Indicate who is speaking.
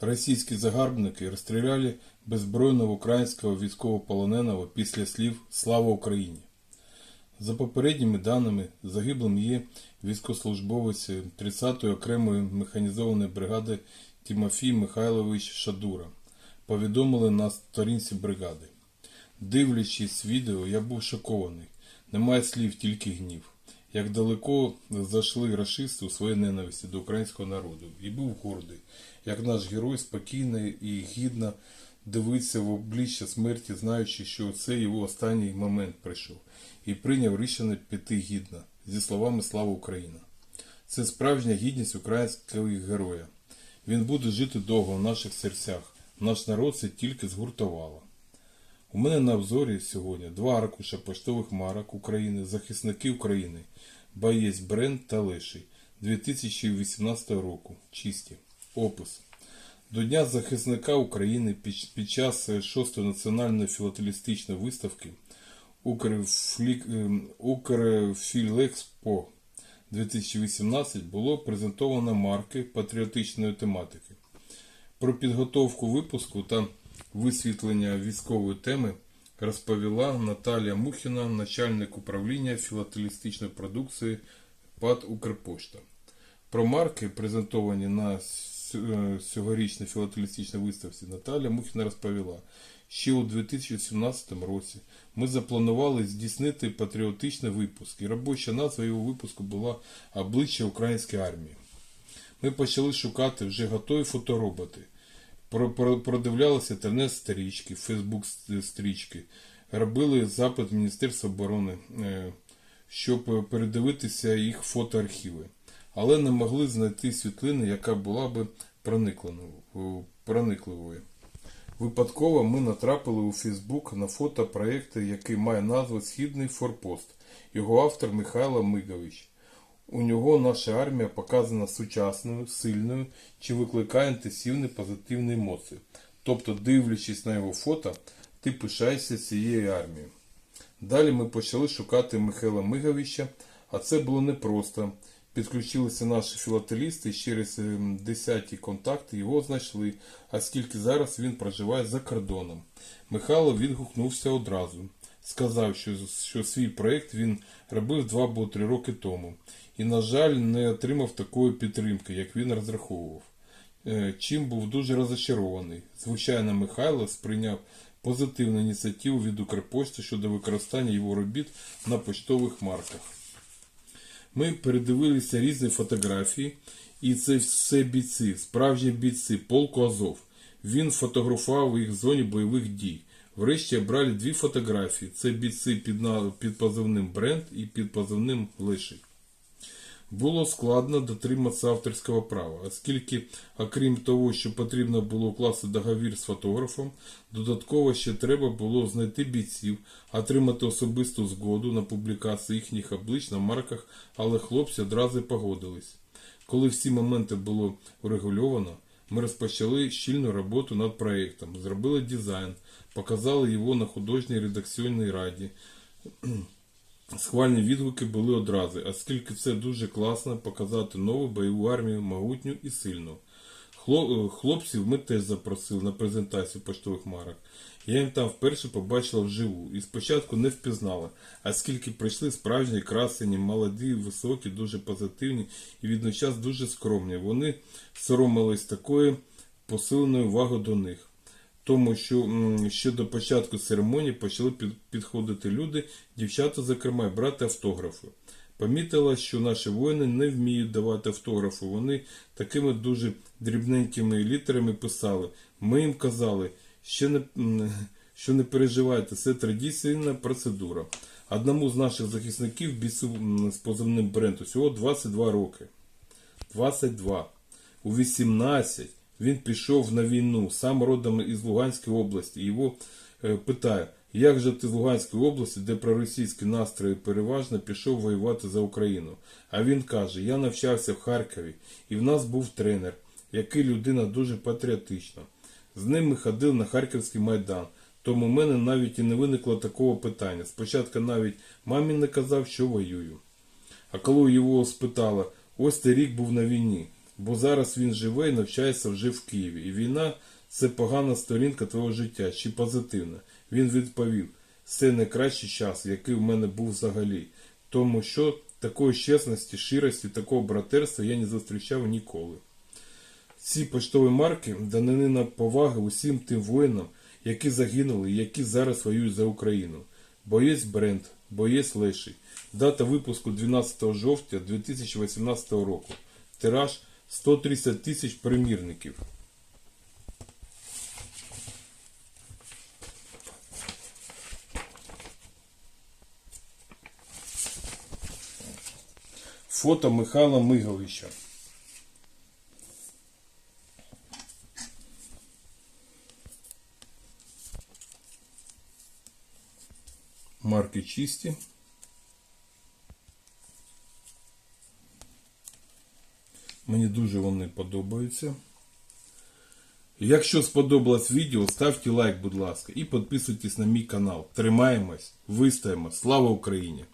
Speaker 1: Російські загарбники розстріляли беззбройного українського військовополоненого після слів «Слава Україні». За попередніми даними, загиблим є військовослужбовець 30-ї окремої механізованої бригади Тимофій Михайлович Шадура. Повідомили на сторінці бригади. Дивлячись відео, я був шокований. Немає слів, тільки гнів. Як далеко зайшли рашисти у своїй ненависті до українського народу. І був гордий, як наш герой спокійно і гідно дивиться в обличчя смерті, знаючи, що це його останній момент прийшов, і прийняв рішення піти гідно, зі словами Слава Україна. Це справжня гідність українського героя. Він буде жити довго в наших серцях. Наш народ це тільки згуртувало. У мене на обзорі сьогодні два аркуша поштових марок України, захисники України, боєць Бренд та Леший 2018 року. Чисті. Опис. До Дня захисника України під, час 6-ї національної філателістичної виставки ем, Укрфілекспо 2018 було презентовано марки патріотичної тематики. Про підготовку випуску та висвітлення військової теми розповіла Наталія Мухіна, начальник управління філателістичної продукції ПАД Укрпошта. Про марки, презентовані на с- е, цьогорічній філателістичній виставці, Наталія Мухіна розповіла, ще у 2017 році ми запланували здійснити патріотичний випуск, і робоча назва його випуску була Обличчя української армії. Ми почали шукати вже готові фотороботи. Про- про- Продивлялися інтернет-стрічки, Фейсбук-стрічки, робили запит в Міністерство оборони, е, щоб передивитися їх фотоархіви, але не могли знайти світлини, яка була би проникливою. Випадково ми натрапили у Фейсбук на фото проєкту, який має назву Східний форпост. Його автор Михайло Мигович. У нього наша армія показана сучасною, сильною, чи викликає інтенсивні позитивні емоції. Тобто, дивлячись на його фото, ти пишаєшся цією армією. Далі ми почали шукати Михайла Миговича, а це було непросто. Підключилися наші філателісти через ем, десяті контакти його знайшли, оскільки зараз він проживає за кордоном. Михайло відгукнувся одразу. Сказав, що, що свій проєкт він робив два або три роки тому. І, на жаль, не отримав такої підтримки, як він розраховував. Е, Чим був дуже розочарований. Звичайно, Михайло сприйняв позитивну ініціативу від Укрпошти щодо використання його робіт на поштових марках. Ми передивилися різні фотографії, і це все бійці, справжні бійці, полку Азов. Він фотографував їх в зоні бойових дій. Врешті обрали дві фотографії. Це бійці під, позивним Бренд і під позивним Леший. Було складно дотриматися авторського права, оскільки, окрім того, що потрібно було укласти договір з фотографом, додатково ще треба було знайти бійців, отримати особисту згоду на публікацію їхніх облич на марках, але хлопці одразу погодились. Коли всі моменти було врегульовано, ми розпочали щільну роботу над проєктом, зробили дизайн, показали його на художній редакційній раді. Схвальні відгуки були одразу, оскільки це дуже класно показати нову бойову армію, могутню і сильну. Е, Хлопців ми теж запросили на презентацію поштових марок. Я їм там вперше побачила вживу і спочатку не впізнала, оскільки прийшли справжні красені, молоді, високі, дуже позитивні і відночас дуже скромні. Вони соромились такої посиленої уваги до них тому що ще до початку церемонії почали підходити люди, дівчата, зокрема, брати автографи. Помітила, що наші воїни не вміють давати автографи. Вони такими дуже дрібненькими літерами писали. Ми їм казали, ще не, що не переживайте, це традиційна процедура. Одному з наших захисників бійцю з позивним бренд усього 22 роки. 22. У 18 він пішов на війну, сам родом із Луганської області. Його е, питає, як же ти з Луганської області, де проросійські настрої переважно, пішов воювати за Україну? А він каже, я навчався в Харкові, і в нас був тренер, який людина дуже патріотична. З ним ми ходили на Харківський майдан. Тому в мене навіть і не виникло такого питання. Спочатку навіть мамі не казав, що воюю. А коли його спитала, ось ти рік був на війні, бо зараз він живе і навчається вже в Києві. І війна це погана сторінка твого життя чи позитивна. Він відповів: це найкращий час, який в мене був взагалі. Тому що такої чесності, щирості, такого братерства я не зустрічав ніколи. Ці поштові марки данина поваги усім тим воїнам, які загинули і які зараз воюють за Україну. Боєць бренд, боєць леший. Дата випуску 12 жовтня 2018 року. Тираж 130 тисяч примірників. Фото Михайла Миговича. Марки чисті. Мені дуже вони подобаються. Якщо сподобалось відео, ставте лайк, будь ласка, і підписуйтесь на мій канал. Тримаємось, вистаємо. Слава Україні!